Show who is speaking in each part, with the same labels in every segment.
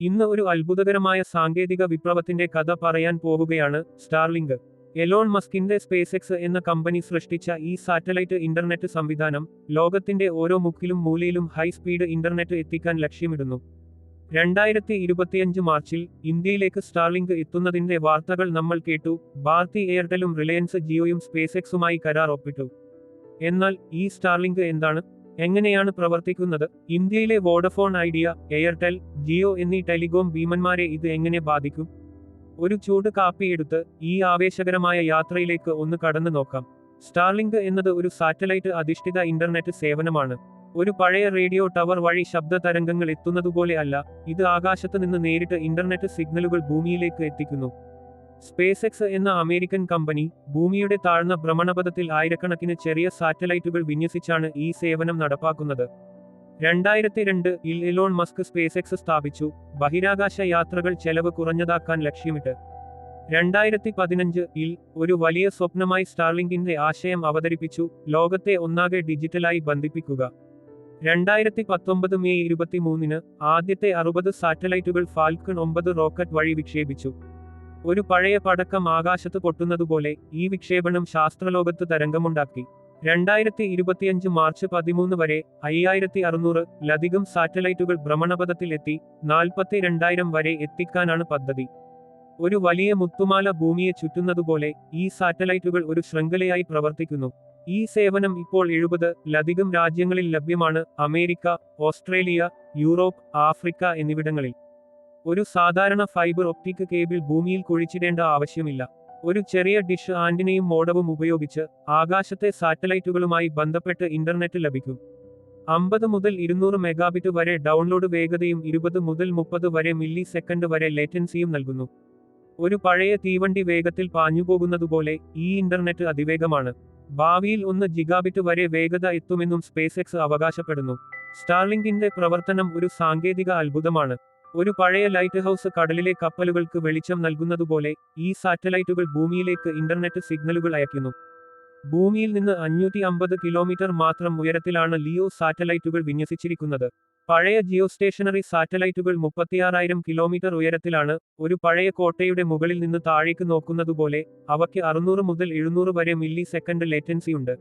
Speaker 1: ഇന്ന് ഒരു അത്ഭുതകരമായ സാങ്കേതിക വിപ്ലവത്തിന്റെ കഥ പറയാൻ പോവുകയാണ് സ്റ്റാർലിങ്ക്. എലോൺ മസ്കിന്റെ സ്പേസ് എക്സ് എന്ന കമ്പനി സൃഷ്ടിച്ച ഈ സാറ്റലൈറ്റ് ഇന്റർനെറ്റ് സംവിധാനം ലോകത്തിന്റെ ഓരോ മുക്കിലും മൂലയിലും ഹൈ സ്പീഡ് ഇന്റർനെറ്റ് എത്തിക്കാൻ ലക്ഷ്യമിടുന്നു. രണ്ടായിരത്തി ഇരുപത്തിയഞ്ച് മാർച്ചിൽ ഇന്ത്യയിലേക്ക് സ്റ്റാർലിങ്ക് എത്തുന്നതിന്റെ വാർത്തകൾ നമ്മൾ കേട്ടു ഭാരതി എയർടെലും റിലയൻസ് ജിയോയും സ്പേസ് എക്സുമായി കരാർ ഒപ്പിട്ടു. എന്നാൽ ഈ സ്റ്റാർലിങ്ക് എന്താണ്? എങ്ങനെയാണ് പ്രവർത്തിക്കുന്നത്? ഇന്ത്യയിലെ വോഡഫോൺ ഐഡിയ എയർടെൽ ജിയോ എന്നീ ടെലികോം ഭീമന്മാരെ ഇത് എങ്ങനെ ബാധിക്കും? ഒരു ചൂട് കാപ്പി എടുത്ത് ഈ ആവേശകരമായ യാത്രയിലേക്ക് ഒന്ന് കടന്നു നോക്കാം. സ്റ്റാർലിങ്ക് എന്നത് ഒരു സാറ്റലൈറ്റ് അധിഷ്ഠിത ഇന്റർനെറ്റ് സേവനമാണ്. ഒരു പഴയ റേഡിയോ ടവർ വഴി ശബ്ദ തരംഗങ്ങൾ എത്തുന്നതുപോലെ അല്ല ഇത് ആകാശത്ത് നിന്ന് നേരിട്ട് ഇന്റർനെറ്റ് സിഗ്നലുകൾ ഭൂമിയിലേക്ക് എത്തിക്കുന്നു. സ്പേസ് എക്സ് എന്ന അമേരിക്കൻ കമ്പനി ഭൂമിയുടെ താഴ്ന്ന ഭ്രമണപഥത്തിൽ ആയിരക്കണക്കിന് ചെറിയ സാറ്റലൈറ്റുകൾ വിന്യസിച്ചാണ് ഈ സേവനം നടപ്പാക്കുന്നത്. രണ്ടായിരത്തി രണ്ട് ഇൽ എലോൺ മസ്ക് സ്പേസ് എക്സ് സ്ഥാപിച്ചു. ബഹിരാകാശ യാത്രകൾ ചെലവ് കുറഞ്ഞതാക്കാൻ ലക്ഷ്യമിട്ട്. രണ്ടായിരത്തി പതിനഞ്ച് ഇൽ ഒരു വലിയ സ്വപ്നമായി സ്റ്റാർലിങ്കിന്റെ ആശയം അവതരിപ്പിച്ചു. ലോകത്തെ ഒന്നാകെ ഡിജിറ്റലായി ബന്ധിപ്പിക്കുക. രണ്ടായിരത്തി പത്തൊമ്പത് മെയ് ഇരുപത്തിമൂന്നിന് ആദ്യത്തെ അറുപത് സാറ്റലൈറ്റുകൾ ഫാൽക്കൺ ഒമ്പത് റോക്കറ്റ് വഴി വിക്ഷേപിച്ചു. ഒരു പഴയ പടക്കം ആകാശത്ത് പൊട്ടുന്നതുപോലെ ഈ വിക്ഷേപണം ശാസ്ത്രലോകത്ത് തരംഗമുണ്ടാക്കി. രണ്ടായിരത്തി ഇരുപത്തിയഞ്ച് മാർച്ച് പതിമൂന്ന് വരെ അയ്യായിരത്തി അറുന്നൂറ് ലധികം സാറ്റലൈറ്റുകൾ ഭ്രമണപഥത്തിൽ എത്തി നാൽപ്പത്തി രണ്ടായിരം വരെ എത്തിക്കാനാണ് പദ്ധതി. ഒരു വലിയ മുത്തുമാല ഭൂമിയെ ചുറ്റുന്നതുപോലെ ഈ സാറ്റലൈറ്റുകൾ ഒരു ശൃംഖലയായി പ്രവർത്തിക്കുന്നു. ഈ സേവനം ഇപ്പോൾ എഴുപത് ലധികം രാജ്യങ്ങളിൽ ലഭ്യമാണ് അമേരിക്ക ഓസ്ട്രേലിയ യൂറോപ്പ് ആഫ്രിക്ക എന്നിവിടങ്ങളിൽ. ഒരു സാധാരണ ഫൈബർ ഒപ്റ്റിക് കേബിൾ ഭൂമിയിൽ കുഴിച്ചിടേണ്ട ആവശ്യമില്ല. ഒരു ചെറിയ ഡിഷ് ആന്റിനയും മോഡവും ഉപയോഗിച്ച് ആകാശത്തെ സാറ്റലൈറ്റുകളുമായി ബന്ധപ്പെട്ട് ഇന്റർനെറ്റ് ലഭിക്കും. അമ്പത് മുതൽ ഇരുന്നൂറ് മെഗാബിറ്റ് വരെ ഡൗൺലോഡ് വേഗതയും ഇരുപത് മുതൽ മുപ്പത് വരെ മില്ലി സെക്കൻഡ് വരെ ലേറ്റൻസിയും നൽകുന്നു. ഒരു പഴയ തീവണ്ടി വേഗത്തിൽ പാഞ്ഞുപോകുന്നതുപോലെ ഈ ഇന്റർനെറ്റ് അതിവേഗമാണ്. ഭാവിയിൽ ഒന്ന് ജിഗാബിറ്റ് വരെ വേഗത എത്തുമെന്നും സ്പേസ് എക്സ് അവകാശപ്പെടുന്നു. സ്റ്റാർലിങ്കിന്റെ പ്രവർത്തനം ഒരു സാങ്കേതിക അത്ഭുതമാണ്. ഒരു പഴയ ലൈറ്റ് ഹൗസ് കടലിലെ കപ്പലുകൾക്ക് വെളിച്ചം നൽകുന്നതുപോലെ ഈ സാറ്റലൈറ്റുകൾ ഭൂമിയിലേക്ക് ഇന്റർനെറ്റ് സിഗ്നലുകൾ അയക്കുന്നു ഭൂമിയിൽ നിന്ന് അഞ്ഞൂറ്റി അമ്പത് കിലോമീറ്റർ മാത്രം ഉയരത്തിലാണ് ലിയോ സാറ്റലൈറ്റുകൾ വിന്യസിച്ചിരിക്കുന്നത്. പഴയ ജിയോ സ്റ്റേഷനറി സാറ്റലൈറ്റുകൾ മുപ്പത്തിയാറായിരം കിലോമീറ്റർ ഉയരത്തിലാണ് ഒരു പഴയ കോട്ടയുടെ മുകളിൽ നിന്ന് താഴേക്ക് നോക്കുന്നതുപോലെ അവയ്ക്ക് അറുന്നൂറ് മുതൽ എഴുന്നൂറ് വരെ മില്ലി സെക്കൻഡ് ലേറ്റൻസി ഉണ്ട്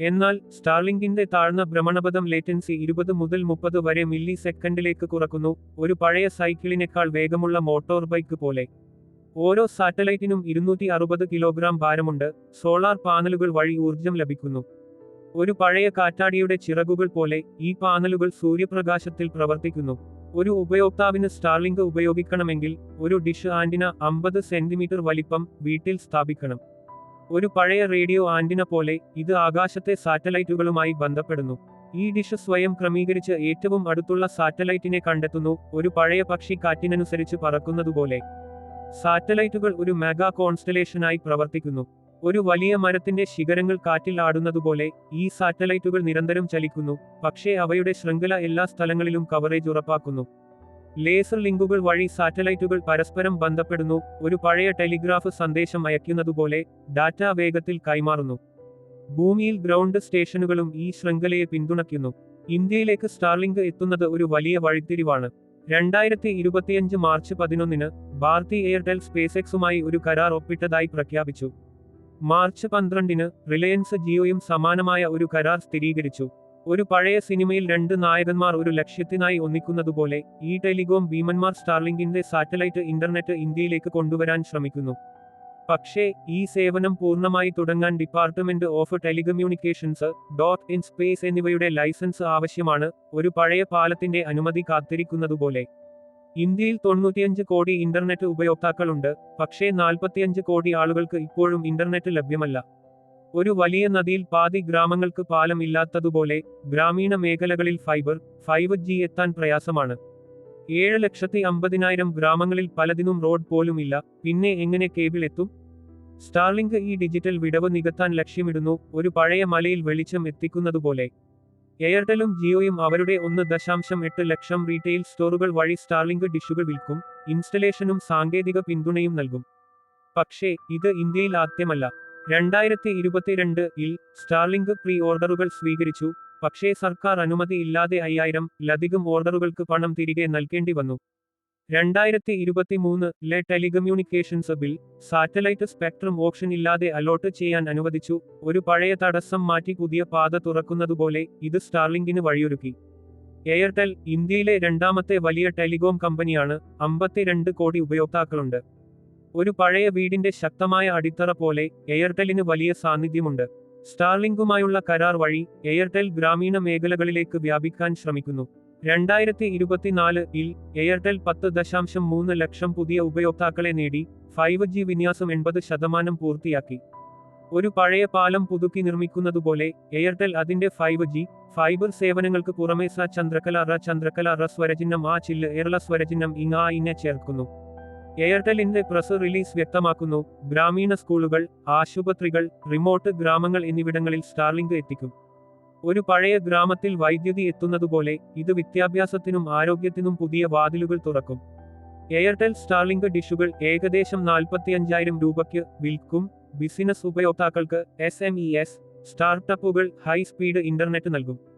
Speaker 1: എന്നാൽ സ്റ്റാർലിങ്കിന്റെ താഴ്ന്ന ഭ്രമണപഥം ലേറ്റൻസി ഇരുപത് മുതൽ മുപ്പത് വരെ മില്ലി സെക്കൻഡിലേക്ക് കുറക്കുന്നു. ഒരു പഴയ സൈക്കിളിനേക്കാൾ വേഗമുള്ള മോട്ടോർ ബൈക്ക് പോലെ. ഓരോ സാറ്റലൈറ്റിനും ഇരുന്നൂറ്റി അറുപത് കിലോഗ്രാം ഭാരമുണ്ട്. സോളാർ പാനലുകൾ വഴി ഊർജം ലഭിക്കുന്നു. ഒരു പഴയ കാറ്റാടിയുടെ ചിറകുകൾ പോലെ ഈ പാനലുകൾ സൂര്യപ്രകാശത്തിൽ പ്രവർത്തിക്കുന്നു. ഒരു ഉപയോക്താവിന് സ്റ്റാർലിങ്ക് ഉപയോഗിക്കണമെങ്കിൽ ഒരു ഡിഷ് ആന്റിന അമ്പത് സെന്റിമീറ്റർ വലിപ്പം വീട്ടിൽ സ്ഥാപിക്കണം. ഒരു പഴയ റേഡിയോ ആന്റിന പോലെ ഇത് ആകാശത്തെ സാറ്റലൈറ്റുകളുമായി ബന്ധപ്പെടുന്നു. ഈ ഡിഷ് സ്വയം ക്രമീകരിച്ച് ഏറ്റവും അടുത്തുള്ള സാറ്റലൈറ്റിനെ കണ്ടെത്തുന്നു ഒരു പഴയ പക്ഷി കാറ്റിനനുസരിച്ച് പറക്കുന്നതുപോലെ. സാറ്റലൈറ്റുകൾ ഒരു മെഗാ കോൺസ്റ്റലേഷനായി പ്രവർത്തിക്കുന്നു. ഒരു വലിയ മരത്തിന്റെ ശിഖരങ്ങൾ കാറ്റിൽ ആടുന്നതുപോലെ ഈ സാറ്റലൈറ്റുകൾ നിരന്തരം ചലിക്കുന്നു പക്ഷേ അവയുടെ ശൃംഖല എല്ലാ സ്ഥലങ്ങളിലും കവറേജ് ഉറപ്പാക്കുന്നു. ലേസർ ലിങ്കുകൾ വഴി സാറ്റലൈറ്റുകൾ പരസ്പരം ബന്ധപ്പെടുന്നു. ഒരു പഴയ ടെലിഗ്രാഫ് സന്ദേശം അയക്കുന്നതുപോലെ ഡാറ്റ വേഗത്തിൽ കൈമാറുന്നു. ഭൂമിയിൽ ഗ്രൗണ്ട് സ്റ്റേഷനുകളും ഈ ശൃംഖലയെ പിന്തുണയ്ക്കുന്നു. ഇന്ത്യയിലേക്ക് സ്റ്റാർലിങ്ക് എത്തുന്നത് ഒരു വലിയ വഴിത്തിരിവാണ്. രണ്ടായിരത്തി ഇരുപത്തിയഞ്ച് മാർച്ച് പതിനൊന്നിന് ഭാരതി എയർടെൽ സ്പേസ് എക്സുമായി ഒരു കരാർ ഒപ്പിട്ടതായി പ്രഖ്യാപിച്ചു. മാർച്ച് പന്ത്രണ്ടിന് റിലയൻസ് ജിയോയും സമാനമായ ഒരു കരാർ സ്ഥിരീകരിച്ചു. ഒരു പഴയ സിനിമയിൽ രണ്ട് നായകന്മാർ ഒരു ലക്ഷ്യത്തിനായി ഒന്നിക്കുന്നതുപോലെ ഈ ടെലികോം ഭീമന്മാർ സ്റ്റാർലിങ്കിന്റെ സാറ്റലൈറ്റ് ഇന്റർനെറ്റ് ഇന്ത്യയിലേക്ക് കൊണ്ടുവരാൻ ശ്രമിക്കുന്നു. പക്ഷേ ഈ സേവനം പൂർണമായി തുടങ്ങാൻ department of telecommunications DoT in space എന്നിവയുടെ ലൈസൻസ് ആവശ്യമാണ് ഒരു പഴയ പാലത്തിന്റെ അനുമതി കാത്തിരിക്കുന്നതുപോലെ. ഇന്ത്യയിൽ തൊണ്ണൂറ്റിയഞ്ച് കോടി ഇന്റർനെറ്റ് ഉപയോക്താക്കളുണ്ട് പക്ഷേ നാൽപ്പത്തിയഞ്ച് കോടി ആളുകൾക്ക് ഇപ്പോഴും ഇന്റർനെറ്റ് ലഭ്യമല്ല. ഒരു വലിയ നദിയിൽ പാതി ഗ്രാമങ്ങൾക്ക് പാലം ഇല്ലാത്തതുപോലെ ഗ്രാമീണ മേഖലകളിൽ ഫൈബർ ഫൈവ് ജി എത്താൻ പ്രയാസമാണ്. ഏഴ് ലക്ഷത്തി അമ്പതിനായിരം ഗ്രാമങ്ങളിൽ പലതിനും റോഡ് പോലും ഇല്ല. പിന്നെ എങ്ങനെ കേബിൾ എത്തും? സ്റ്റാർലിങ്ക് ഈ ഡിജിറ്റൽ വിടവ് നികത്താൻ ലക്ഷ്യമിടുന്നു. ഒരു പഴയ മലയിൽ വെളിച്ചം എത്തിക്കുന്നതുപോലെ. എയർടെലും ജിയോയും അവരുടെ ഒന്ന് ദശാംശം എട്ട് ലക്ഷം റീറ്റെയിൽ സ്റ്റോറുകൾ വഴി സ്റ്റാർലിങ്ക് ഡിഷുകൾ വിൽക്കും. ഇൻസ്റ്റലേഷനും സാങ്കേതിക പിന്തുണയും നൽകും. പക്ഷേ ഇത് ഇന്ത്യയിൽ ആദ്യമല്ല. രണ്ടായിരത്തി ഇരുപത്തിരണ്ട് ഇൽ സ്റ്റാർലിങ്ക് പ്രീ ഓർഡറുകൾ സ്വീകരിച്ചു പക്ഷേ സർക്കാർ അനുമതി ഇല്ലാതെ അയ്യായിരം ലധികം ഓർഡറുകൾക്ക് പണം തിരികെ നൽകേണ്ടി വന്നു. രണ്ടായിരത്തി ഇരുപത്തിമൂന്ന് ലെ telecommunications bill satellite spectrum option ഇല്ലാതെ അലോട്ട് ചെയ്യാൻ അനുവദിച്ചു ഒരു പഴയ തടസ്സം മാറ്റി പുതിയ പാത തുറക്കുന്നതുപോലെ ഇത് സ്റ്റാർലിങ്കിന് വഴിയൊരുക്കി. എയർടെൽ ഇന്ത്യയിലെ രണ്ടാമത്തെ വലിയ ടെലികോം കമ്പനിയാണ് അമ്പത്തിരണ്ട് കോടി ഉപയോക്താക്കളുണ്ട്. ഒരു പഴയ വീടിന്റെ ശക്തമായ അടിത്തറ പോലെ എയർടെലിന് വലിയ സാന്നിധ്യമുണ്ട്. സ്റ്റാർലിങ്കുമായുള്ള കരാർ വഴി എയർടെൽ ഗ്രാമീണ മേഖലകളിലേക്ക് വ്യാപിക്കാൻ ശ്രമിക്കുന്നു. രണ്ടായിരത്തി ഇരുപത്തിനാല് ഇൽ എയർടെൽ പത്ത് ദശാംശം മൂന്ന് ലക്ഷം പുതിയ ഉപയോക്താക്കളെ നേടി ഫൈവ് ജി വിന്യാസം എൺപത് ശതമാനം പൂർത്തിയാക്കി. ഒരു പഴയ പാലം പുതുക്കി നിർമ്മിക്കുന്നതുപോലെ എയർടെൽ അതിന്റെ ഫൈവ് ജി ഫൈബർ സേവനങ്ങൾക്ക് പുറമെ സ ചന്ദ്രകല റ ചന്ദ്രകല റ സ്വരചിഹ്നം ആ ചില്ല് എറള സ്വരചിഹ്നം ഇങ് ആ ഇന്നെ ചേർക്കുന്നു. എയർടെലിന്റെ പ്രസ് റിലീസ് വ്യക്തമാക്കുന്നു. ഗ്രാമീണ സ്കൂളുകൾ ആശുപത്രികൾ റിമോട്ട് ഗ്രാമങ്ങൾ എന്നിവിടങ്ങളിൽ സ്റ്റാർലിങ്ക് എത്തിക്കും. ഒരു പഴയ ഗ്രാമത്തിൽ വൈദ്യുതി എത്തുന്നതുപോലെ ഇത് വിദ്യാഭ്യാസത്തിനും ആരോഗ്യത്തിനും പുതിയ വാതിലുകൾ തുറക്കും. എയർടെൽ സ്റ്റാർലിങ്ക് ഡിഷുകൾ ഏകദേശം നാൽപ്പത്തിയഞ്ചായിരം രൂപയ്ക്ക് വിൽക്കും. ബിസിനസ് ഉപയോക്താക്കൾക്ക് എസ് എം ഇ എസ് സ്റ്റാർട്ടപ്പുകൾ ഹൈ സ്പീഡ് ഇന്റർനെറ്റ് നൽകും.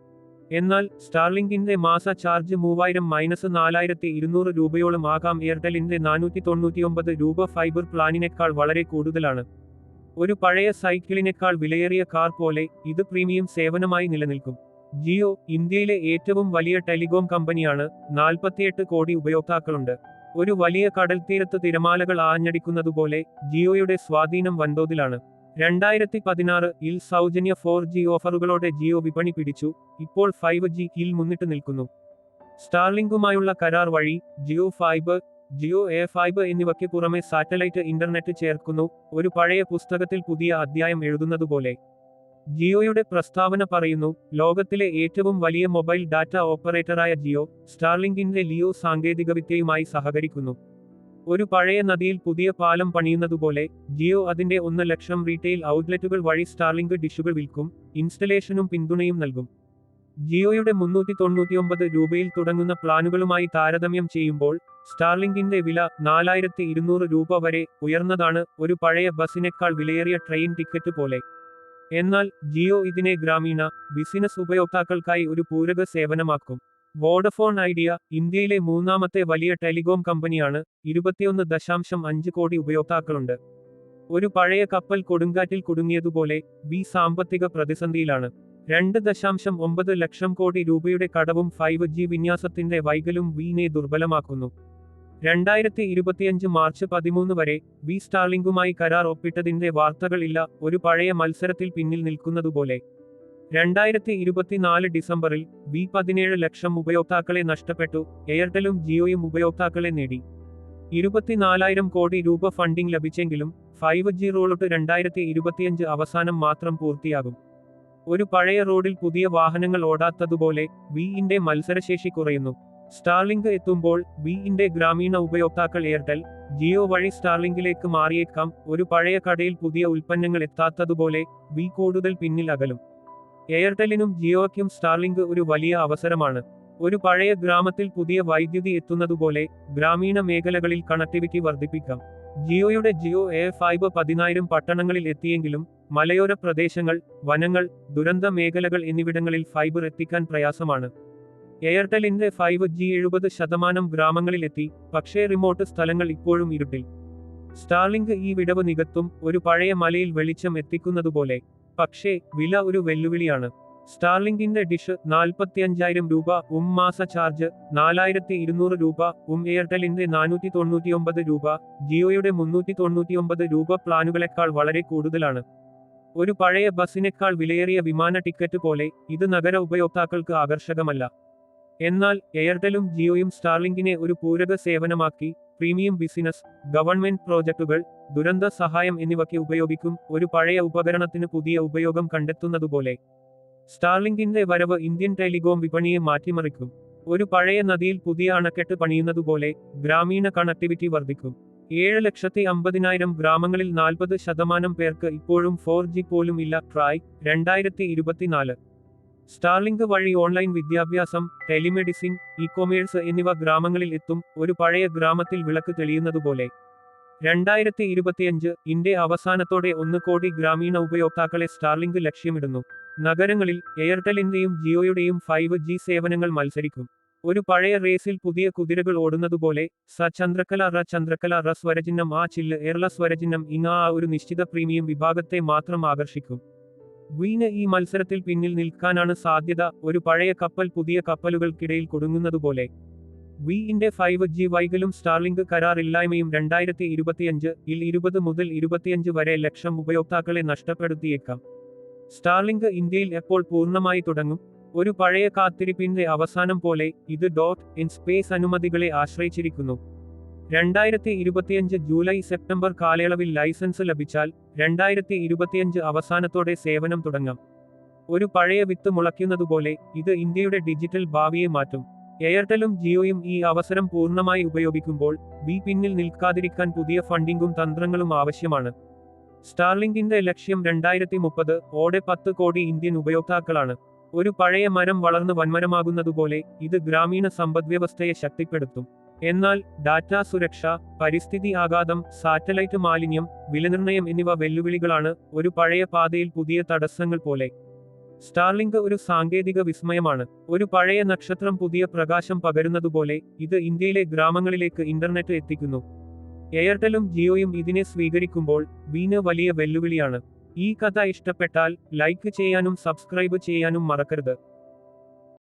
Speaker 1: എന്നാൽ സ്റ്റാർലിങ്കിന്റെ മാസ ചാർജ് മൂവായിരം മൈനസ് നാലായിരത്തി ഇരുന്നൂറ് രൂപയോളം ആകാം. എയർടെലിന്റെ നാനൂറ്റി തൊണ്ണൂറ്റിയൊമ്പത് രൂപ ഫൈബർ പ്ലാനിനേക്കാൾ വളരെ കൂടുതലാണ്. ഒരു പഴയ സൈക്കിളിനേക്കാൾ വിലയേറിയ കാർ പോലെ ഇത് പ്രീമിയം സേവനമായി നിലനിൽക്കും. ജിയോ ഇന്ത്യയിലെ ഏറ്റവും വലിയ ടെലികോം കമ്പനിയാണ്. നാൽപ്പത്തിയെട്ട് കോടി ഉപയോക്താക്കളുണ്ട്. ഒരു വലിയ കടൽ കടൽത്തീരത്ത് തിരമാലകൾ ആഞ്ഞടിക്കുന്നതുപോലെ ജിയോയുടെ സ്വാധീനം വൻതോതിലാണ്. രണ്ടായിരത്തി പതിനാറ് ഇൽ സൗജന്യ ഫോർ ജി ഓഫറുകളോടെ ജിയോ വിപണി പിടിച്ചു. ഇപ്പോൾ ഫൈവ് ജി ഇൽ മുന്നിട്ട് നിൽക്കുന്നു. സ്റ്റാർലിങ്കുമായുള്ള കരാർ വഴി Jio fibre Jio A fibre എന്നിവയ്ക്ക് പുറമെ സാറ്റലൈറ്റ് ഇന്റർനെറ്റ് ചേർക്കുന്നു. ഒരു പഴയ പുസ്തകത്തിൽ പുതിയ അധ്യായം എഴുതുന്നതുപോലെ. ജിയോയുടെ പ്രസ്താവന പറയുന്നു ലോകത്തിലെ ഏറ്റവും വലിയ മൊബൈൽ ഡാറ്റ ഓപ്പറേറ്ററായ ജിയോ സ്റ്റാർലിങ്കിന്റെ ലിയോ സാങ്കേതികവിദ്യയുമായി സഹകരിക്കുന്നു. ഒരു പഴയ നദിയിൽ പുതിയ പാലം പണിയുന്നതുപോലെ ജിയോ അതിന്റെ ഒന്ന് ലക്ഷം റീറ്റെയിൽ ഔട്ട്ലെറ്റുകൾ വഴി സ്റ്റാർലിംഗ് ഡിഷുകൾ വിൽക്കും ഇൻസ്റ്റലേഷനും പിന്തുണയും നൽകും. ജിയോയുടെ മുന്നൂറ്റി തൊണ്ണൂറ്റിയൊമ്പത് രൂപയിൽ തുടങ്ങുന്ന പ്ലാനുകളുമായി താരതമ്യം ചെയ്യുമ്പോൾ സ്റ്റാർലിങ്കിന്റെ വില നാലായിരത്തി ഇരുന്നൂറ് രൂപ വരെ ഉയർന്നതാണ് ഒരു പഴയ ബസിനേക്കാൾ വിലയേറിയ ട്രെയിൻ ടിക്കറ്റ് പോലെ. എന്നാൽ ജിയോ ഇതിനെ ഗ്രാമീണ ബിസിനസ് ഉപയോക്താക്കൾക്കായി ഒരു പൂരക സേവനമാക്കും. വോഡഫോൺ ഐഡിയ ഇന്ത്യയിലെ മൂന്നാമത്തെ വലിയ ടെലികോം കമ്പനിയാണ്. ഇരുപത്തിയൊന്ന് ദശാംശം അഞ്ച് കോടി ഉപയോക്താക്കളുണ്ട്. ഒരു പഴയ കപ്പൽ കൊടുങ്കാറ്റിൽ കുടുങ്ങിയതുപോലെ ബി സാമ്പത്തിക പ്രതിസന്ധിയിലാണ്. രണ്ട് ദശാംശം ഒമ്പത് ലക്ഷം കോടി രൂപയുടെ കടവും ഫൈവ് ജി വിന്യാസത്തിന്റെ വൈകലും വീനെ ദുർബലമാക്കുന്നു. രണ്ടായിരത്തി ഇരുപത്തിയഞ്ച് മാർച്ച് പതിമൂന്ന് വരെ ബി സ്റ്റാർലിംഗുമായി കരാർ ഒപ്പിട്ടതിന്റെ വാർത്തകളില്ല ഒരു പഴയ മത്സരത്തിൽ പിന്നിൽ നിൽക്കുന്നതുപോലെ. രണ്ടായിരത്തി ഇരുപത്തിനാല് ഡിസംബറിൽ ബി പതിനേഴ് ലക്ഷം ഉപയോക്താക്കളെ നഷ്ടപ്പെട്ടു. എയർടെലും ജിയോയും ഉപയോക്താക്കളെ നേടി. ഇരുപത്തിനാലായിരം കോടി രൂപ ഫണ്ടിംഗ് ലഭിച്ചെങ്കിലും ഫൈവ് ജി റോളോട്ട് രണ്ടായിരത്തി ഇരുപത്തിയഞ്ച് അവസാനം മാത്രം പൂർത്തിയാകും. ഒരു പഴയ റോഡിൽ പുതിയ വാഹനങ്ങൾ ഓടാത്തതുപോലെ വിഇന്റെ മത്സരശേഷി കുറയുന്നു. സ്റ്റാർലിങ്ക് എത്തുമ്പോൾ വിഇന്റെ ഗ്രാമീണ ഉപയോക്താക്കൾ എയർടെൽ ജിയോ വഴി സ്റ്റാർലിങ്കിലേക്ക് മാറിയേക്കാം. ഒരു പഴയ കടയിൽ പുതിയ ഉൽപ്പന്നങ്ങൾ എത്താത്തതുപോലെ വി കൂടുതൽ പിന്നിൽ അകലും. എയർടെലിനും ജിയോയ്ക്കും സ്റ്റാർലിങ്ക് ഒരു വലിയ അവസരമാണ്. ഒരു പഴയ ഗ്രാമത്തിൽ പുതിയ വൈദ്യുതി എത്തുന്നതുപോലെ ഗ്രാമീണ മേഖലകളിൽ കണക്ടിവിറ്റി വർദ്ധിപ്പിക്കാം. ജിയോയുടെ ജിയോ എ ഫൈബ് പതിനായിരം പട്ടണങ്ങളിൽ എത്തിയെങ്കിലും മലയോര പ്രദേശങ്ങൾ വനങ്ങൾ ദുരന്ത മേഖലകൾ എന്നിവിടങ്ങളിൽ ഫൈബർ എത്തിക്കാൻ പ്രയാസമാണ്. എയർടെലിന്റെ ഫൈവ് ജി എഴുപത് ശതമാനം ഗ്രാമങ്ങളിലെത്തി പക്ഷേ റിമോട്ട് സ്ഥലങ്ങൾ ഇപ്പോഴും ഇരുട്ടിൽ. സ്റ്റാർലിങ്ക് ഈ വിടവ് നികത്തും ഒരു പഴയ മലയിൽ വെളിച്ചം എത്തിക്കുന്നതുപോലെ പക്ഷേ വില ഒരു വെല്ലുവിളിയാണ്. സ്റ്റാർലിങ്കിന്റെ ഡിഷ് നാൽപ്പത്തിയഞ്ചായിരം രൂപ ഉം മാസ ചാർജ് നാലായിരത്തി ഇരുന്നൂറ് രൂപ ഉം എയർടെലിന്റെ നാനൂറ്റി തൊണ്ണൂറ്റിയൊമ്പത് രൂപ ജിയോയുടെ മുന്നൂറ്റി തൊണ്ണൂറ്റിയൊമ്പത് രൂപ പ്ലാനുകളെക്കാൾ വളരെ കൂടുതലാണ്. ഒരു പഴയ ബസിനേക്കാൾ വിലയേറിയ വിമാന ടിക്കറ്റ് പോലെ ഇത് നഗര ഉപയോക്താക്കൾക്ക് ആകർഷകമല്ല. എന്നാൽ എയർടെലും ജിയോയും സ്റ്റാർലിങ്കിനെ ഒരു പൂരക സേവനമാക്കി പ്രീമിയം ബിസിനസ് ഗവൺമെന്റ് പ്രോജക്റ്റുകൾ ദുരന്ത സഹായം എന്നിവയ്ക്ക് ഉപയോഗിക്കും ഒരു പഴയ ഉപകരണത്തിന് പുതിയ ഉപയോഗം കണ്ടെത്തുന്നതുപോലെ. സ്റ്റാർലിങ്കിന്റെ വരവ് ഇന്ത്യൻ ടെലികോം വിപണിയെ മാറ്റിമറിക്കും. ഒരു പഴയ നദിയിൽ പുതിയ അണക്കെട്ട് പണിയുന്നതുപോലെ ഗ്രാമീണ കണക്ടിവിറ്റി വർദ്ധിക്കും. ഏഴ് ലക്ഷത്തി അമ്പതിനായിരം ഗ്രാമങ്ങളിൽ നാൽപ്പത് ശതമാനം പേർക്ക് ഇപ്പോഴും ഫോർ ജി പോലും ഇല്ല ട്രായ് രണ്ടായിരത്തി ഇരുപത്തിനാല്. സ്റ്റാർലിങ്ക് വഴി ഓൺലൈൻ വിദ്യാഭ്യാസം ടെലിമെഡിസിൻ ഇ കൊമേഴ്സ് എന്നിവ ഗ്രാമങ്ങളിൽ എത്തും ഒരു പഴയ ഗ്രാമത്തിൽ വിളക്ക് തെളിയുന്നതുപോലെ. രണ്ടായിരത്തി ഇരുപത്തിയഞ്ച് ഇന്ത്യ അവസാനത്തോടെ ഒന്ന് കോടി ഗ്രാമീണ ഉപയോക്താക്കളെ സ്റ്റാർലിങ്ക് ലക്ഷ്യമിടുന്നു. നഗരങ്ങളിൽ എയർടെലിന്റെയും ജിയോയുടെയും ഫൈവ് ജി സേവനങ്ങൾ മത്സരിക്കും. ഒരു പഴയ റേസിൽ പുതിയ കുതിരകൾ ഓടുന്നതുപോലെ സ ചന്ദ്രകല റ ചന്ദ്രകല റ സ്വരചിഹ്നം ആ ചില്ല് എർള സ്വരചിഹ്നം ഇങ്ങ ആ ഒരു നിശ്ചിത പ്രീമിയം വിഭാഗത്തെ മാത്രം ആകർഷിക്കും. വീന് ഈ മത്സരത്തിൽ പിന്നിൽ നിൽക്കാനാണ് സാധ്യത. ഒരു പഴയ കപ്പൽ പുതിയ കപ്പലുകൾക്കിടയിൽ കൊടുങ്ങുന്നതുപോലെ. വിഇന്റെ ഫൈവ് ജി വൈകലും സ്റ്റാർലിങ്ക് കരാറില്ലായ്മയും രണ്ടായിരത്തി ഇരുപത്തിയഞ്ച് ഇൽ ഇരുപത് മുതൽ ഇരുപത്തിയഞ്ച് വരെ ലക്ഷം ഉപയോക്താക്കളെ നഷ്ടപ്പെടുത്തിയേക്കാം. സ്റ്റാർലിങ്ക് ഇന്ത്യയിൽ എപ്പോൾ പൂർണമായി തുടങ്ങും? ഒരു പഴയ കാത്തിരിപ്പിന്റെ അവസാനം പോലെ ഇത് ഡോട്ട് ഇൻ സ്പേസ് അനുമതികളെ ആശ്രയിച്ചിരിക്കുന്നു. രണ്ടായിരത്തി ഇരുപത്തിയഞ്ച് ജൂലൈ സെപ്റ്റംബർ കാലയളവിൽ ലൈസൻസ് ലഭിച്ചാൽ രണ്ടായിരത്തി ഇരുപത്തിയഞ്ച് അവസാനത്തോടെ സേവനം തുടങ്ങാം. ഒരു പഴയ വിത്ത് മുളയ്ക്കുന്നതുപോലെ ഇത് ഇന്ത്യയുടെ ഡിജിറ്റൽ ഭാവിയെ മാറ്റും. എയർടെലും ജിയോയും ഈ അവസരം പൂർണമായി ഉപയോഗിക്കുമ്പോൾ ബി പിന്നിൽ നിൽക്കാതിരിക്കാൻ പുതിയ ഫണ്ടിങ്ങും തന്ത്രങ്ങളും ആവശ്യമാണ്. സ്റ്റാർലിങ്കിന്റെ ലക്ഷ്യം രണ്ടായിരത്തി മുപ്പത് ഓടെ പത്ത് കോടി ഇന്ത്യൻ ഉപയോക്താക്കളാണ്. ഒരു പഴയ മരം വളർന്ന് വന്മരമാകുന്നതുപോലെ ഇത് ഗ്രാമീണ സമ്പദ്വ്യവസ്ഥയെ ശക്തിപ്പെടുത്തും. എന്നാൽ ഡാറ്റാ സുരക്ഷ പരിസ്ഥിതി ആഘാതം സാറ്റലൈറ്റ് മാലിന്യം വിലനിർണയം എന്നിവ വെല്ലുവിളികളാണ് ഒരു പഴയ പാതയിൽ പുതിയ തടസ്സങ്ങൾ പോലെ. സ്റ്റാർലിങ്ക് ഒരു സാങ്കേതിക വിസ്മയമാണ്. ഒരു പഴയ നക്ഷത്രം പുതിയ പ്രകാശം പകരുന്നതുപോലെ ഇത് ഇന്ത്യയിലെ ഗ്രാമങ്ങളിലേക്ക് ഇന്റർനെറ്റ് എത്തിക്കുന്നു. എയർടെലും ജിയോയും ഇതിനെ സ്വീകരിക്കുമ്പോൾ വീന് വലിയ വെല്ലുവിളിയാണ്. ഈ കഥ ഇഷ്ടപ്പെട്ടാൽ ലൈക്ക് ചെയ്യാനും സബ്സ്ക്രൈബ് ചെയ്യാനും മറക്കരുത്.